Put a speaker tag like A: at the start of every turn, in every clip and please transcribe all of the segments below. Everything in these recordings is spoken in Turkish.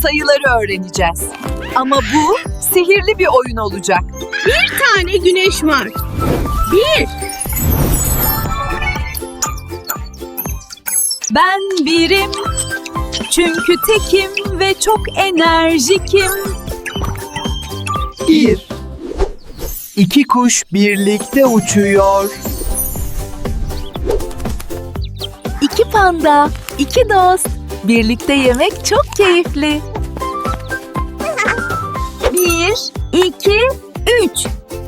A: sayıları öğreneceğiz. Ama bu sihirli bir oyun olacak.
B: Bir tane güneş var. Bir.
A: Ben birim. Çünkü tekim ve çok enerjikim.
C: Bir. İki kuş birlikte uçuyor.
A: İki panda, iki dost. Birlikte yemek çok keyifli. Bir, iki, üç.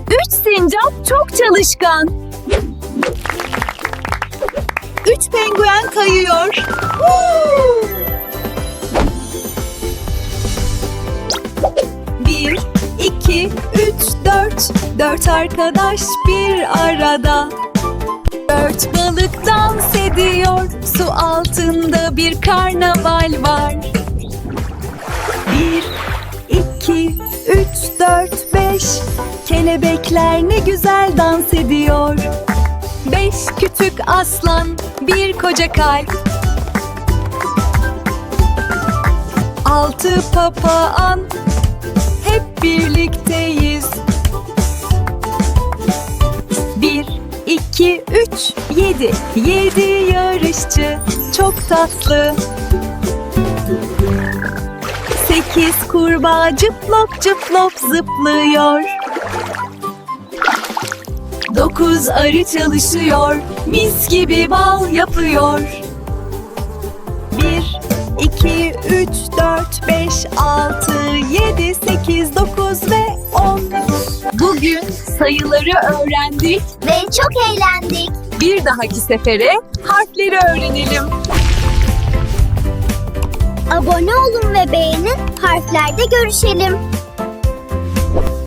A: Üç sincap çok çalışkan. Üç penguen kayıyor. Bir, iki, üç, dört. Dört arkadaş bir arada. Dört balık dans ediyor. Su altında bir karnaval var. Bir, iki, üç, dört, beş. Kelebekler ne güzel dans ediyor. Beş küçük aslan, bir koca kalp. Altı papağan, hep birlikteyiz. 2, 3, 7. 7 yarışçı. Çok tatlı. 8 kurbağa cıplop cıplop zıplıyor. 9 arı çalışıyor. Mis gibi bal yapıyor. 1, 2, 3, 4, 5, 6, 7, 8, 9 ve sayıları öğrendik.
D: Ve çok eğlendik.
A: Bir dahaki sefere harfleri öğrenelim.
D: Abone olun ve beğenin. Harflerde görüşelim.